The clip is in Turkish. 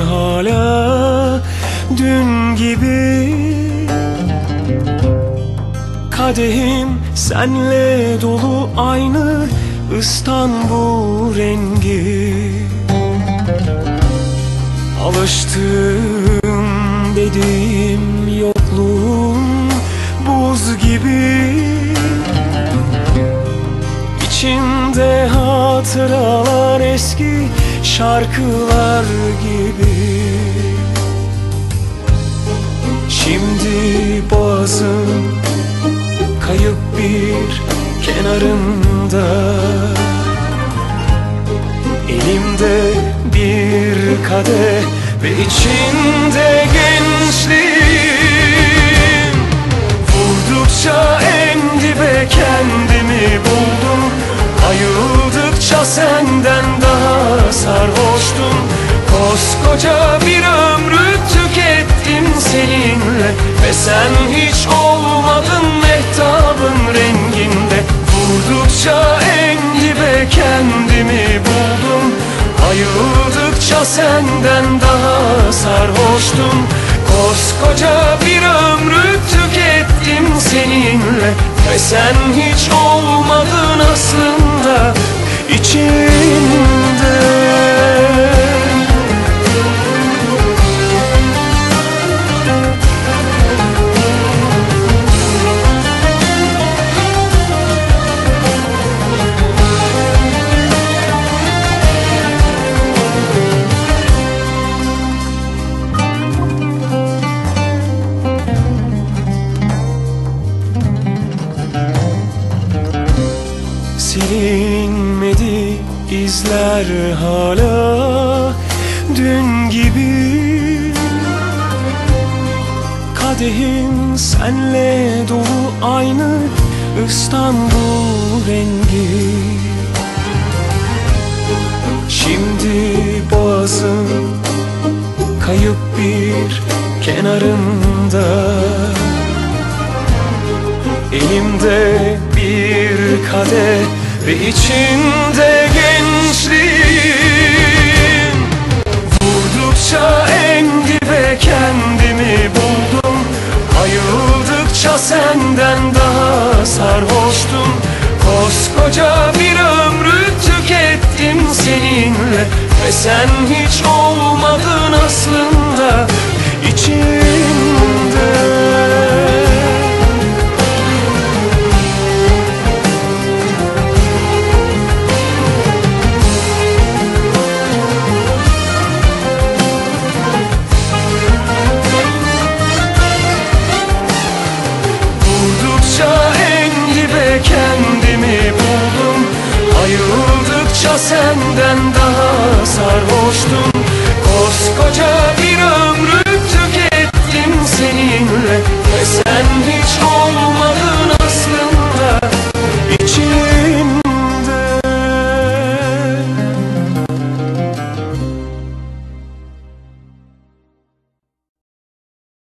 hala dün gibi. Kadehim senle dolu aynı İstanbul rengi. Alıştım dediğim yokluğun buz gibi hatıralar eski şarkılar gibi. Şimdi boğazım kayıp bir kenarında. Elimde bir kadeh ve içinde gençliğim sen hiç olmadın mehtabın renginde. Vurdukça en dibe kendimi buldum. Ayıldıkça senden daha sarhoştum. Koskoca bir ömrü tükettim seninle. Ve sen hiç olmadın aslında. İçimde Silinmedi izler hala dün gibi. Kadehim senle dolu aynı İstanbul rengi. Şimdi boğazım kayıp bir kenarında. Elimde bir kadeh ve içinde gençliğim. Vurdukça en dibe kendimi buldum. Ayıldıkça senden daha sarhoştum. Koskoca bir ömrü tükettim seninle. Ve sen hiç olmadın aslında Çokça senden daha sarhoştum. Koskoca